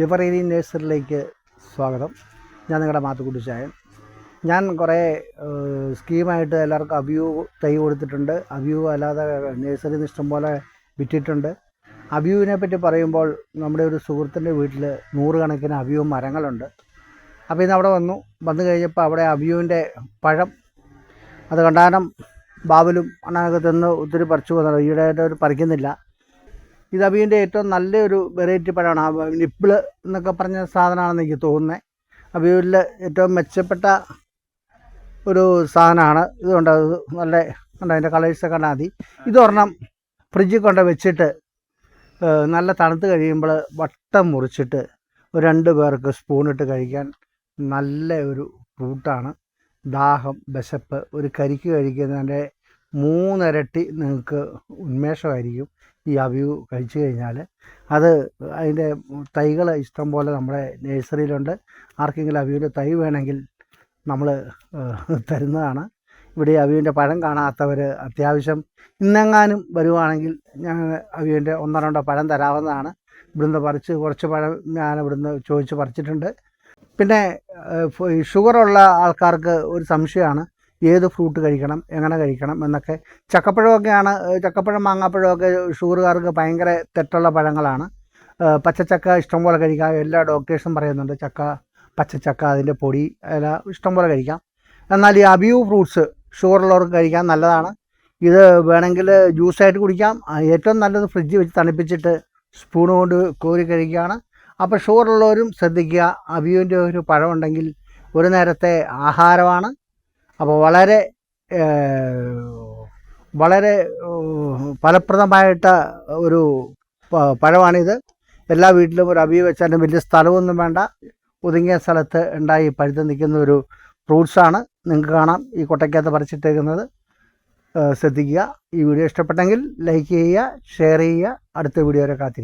എവറേരി നേഴ്സറിയിലേക്ക് സ്വാഗതം. ഞാൻ നിങ്ങളുടെ മാത്തുക്കുട്ടി ചായൻ ഞാൻ കുറേ സ്കീമായിട്ട് എല്ലാവർക്കും അബ്യൂ തൈ കൊടുത്തിട്ടുണ്ട്. അബ്യൂ അല്ലാതെ നേഴ്സറിയിൽ നിന്ന് ഇഷ്ടംപോലെ വിറ്റിട്ടുണ്ട്. അബ്യൂവിനെ പറ്റി പറയുമ്പോൾ നമ്മുടെ ഒരു സുഹൃത്തിന്റെ വീട്ടിൽ നൂറുകണക്കിന് അബ്യൂ മരങ്ങളുണ്ട്. അപ്പോൾ ഇന്ന് അവിടെ വന്നു. വന്നു കഴിഞ്ഞപ്പോൾ അവിടെ അബ്യൂവിന്റെ പഴം അത് കണ്ടാനം ബാബലും അണ്ണനൊക്കെ തിന്ന് ഒത്തിരി പറിച്ചു പോകുന്നുണ്ട് ഈയിടെയായിട്ട് അവർ പറിക്കുന്നില്ല. ഇത് അബീന്റെ ഏറ്റവും നല്ലൊരു വെറൈറ്റി പഴമാണ്. നിപ്പിൾ എന്നൊക്കെ പറഞ്ഞ സാധനമാണെന്ന് എനിക്ക് തോന്നുന്നത് അബിയൂരിൽ ഏറ്റവും മെച്ചപ്പെട്ട ഒരു സാധനമാണ്. ഇതുകൊണ്ട് അത് നല്ല കണ്ടോ? അതിന്റെ കളേഴ്സൊക്കെ കണ്ടാൽ മതി. ഇതൊരെണ്ണം ഫ്രിഡ്ജിൽ കൊണ്ട് വെച്ചിട്ട് നല്ല തണുത്ത് കഴിയുമ്പോൾ വട്ടം മുറിച്ചിട്ട് ഒരു രണ്ട് പേർക്ക് സ്പൂണിട്ട് കഴിക്കാൻ നല്ല ഒരു ഫ്രൂട്ടാണ് ദാഹം വിശപ്പ് ഒരു കരിക്ക് കഴിക്കുന്നതിന്റെ മൂന്നിരട്ടി നിങ്ങൾക്ക് ഉന്മേഷമായിരിക്കും ഈ അവിയു കഴിച്ചു കഴിഞ്ഞാൽ. അത് അതിന്റെ തൈകൾ ഇഷ്ടം പോലെ നമ്മുടെ നഴ്സറിയിലുണ്ട്. ആർക്കെങ്കിലും അവിയുടെ തൈ വേണമെങ്കിൽ നമ്മൾ തരുന്നതാണ്. ഇവിടെ അവിയന്റെ പഴം കാണാത്തവർ അത്യാവശ്യം ഇന്നെങ്ങാനും വരുവാണെങ്കിൽ ഞാൻ അവിയന്റെ ഒന്നോ രണ്ടോ പഴം തരാവുന്നതാണ്. ഇവിടുന്ന് പറിച്ച് കുറച്ച് പഴം ഞാൻ ഇവിടുന്ന് ചോദിച്ച് പറിച്ചിട്ടുണ്ട്. പിന്നെ ഷുഗറുള്ള ആൾക്കാർക്ക് ഒരു സംശയമാണ്. ഏത് ഫ്രൂട്ട് കഴിക്കണം എങ്ങനെ കഴിക്കണം എന്നൊക്കെ. ചക്കപ്പഴമൊക്കെയാണ് ചക്കപ്പഴം മാങ്ങാപ്പഴമൊക്കെ ഷുഗറുകാർക്ക് ഭയങ്കര തെറ്റുള്ള പഴങ്ങളാണ്. പച്ചച്ചക്ക ഇഷ്ടംപോലെ കഴിക്കാം. എല്ലാ ഡോക്ടേഴ്സും പറയുന്നുണ്ട് ചക്ക പച്ചച്ചക്ക അതിന്റെ പൊടി എല്ലാം ഇഷ്ടംപോലെ കഴിക്കാം. എന്നാൽ ഈ അബിയു ഫ്രൂട്ട്സ് ഷുഗറുള്ളവർക്ക് കഴിക്കാൻ നല്ലതാണ്. ഇത് വേണമെങ്കിൽ ജ്യൂസായിട്ട് കുടിക്കാം. ഏറ്റവും നല്ലത് ഫ്രിഡ്ജ് വെച്ച് തണുപ്പിച്ചിട്ട് സ്പൂൺ കൊണ്ട് കോരി കഴിക്കുകയാണ്. അപ്പോൾ ഷുഗറുള്ളവരും ശ്രദ്ധിക്കുക. അബിയുവിന്റെ ഒരു പഴമുണ്ടെങ്കിൽ ഒരു നേരത്തെ ആഹാരമാണ്. അപ്പോൾ വളരെ വളരെ ഫലപ്രദമായിട്ട് ഒരു പഴമാണിത്. എല്ലാ വീട്ടിലും ഒരു അബിയ വെച്ചാലും വലിയ സ്ഥലമൊന്നും വേണ്ട. ഒതുങ്ങിയ സ്ഥലത്ത് ഉണ്ടായി പഴുത്ത് നിൽക്കുന്ന ഒരു ഫ്രൂട്ട്സാണ് നിങ്ങൾക്ക് കാണാം ഈ കൊട്ടയ്ക്കകത്ത് പറിച്ചിട്ടേക്കുന്നത്. ശ്രദ്ധിക്കുക. ഈ വീഡിയോ ഇഷ്ടപ്പെട്ടെങ്കിൽ ലൈക്ക് ചെയ്യുക ഷെയർ ചെയ്യുക. അടുത്ത വീഡിയോ വരെ കാത്തിരിക്കുക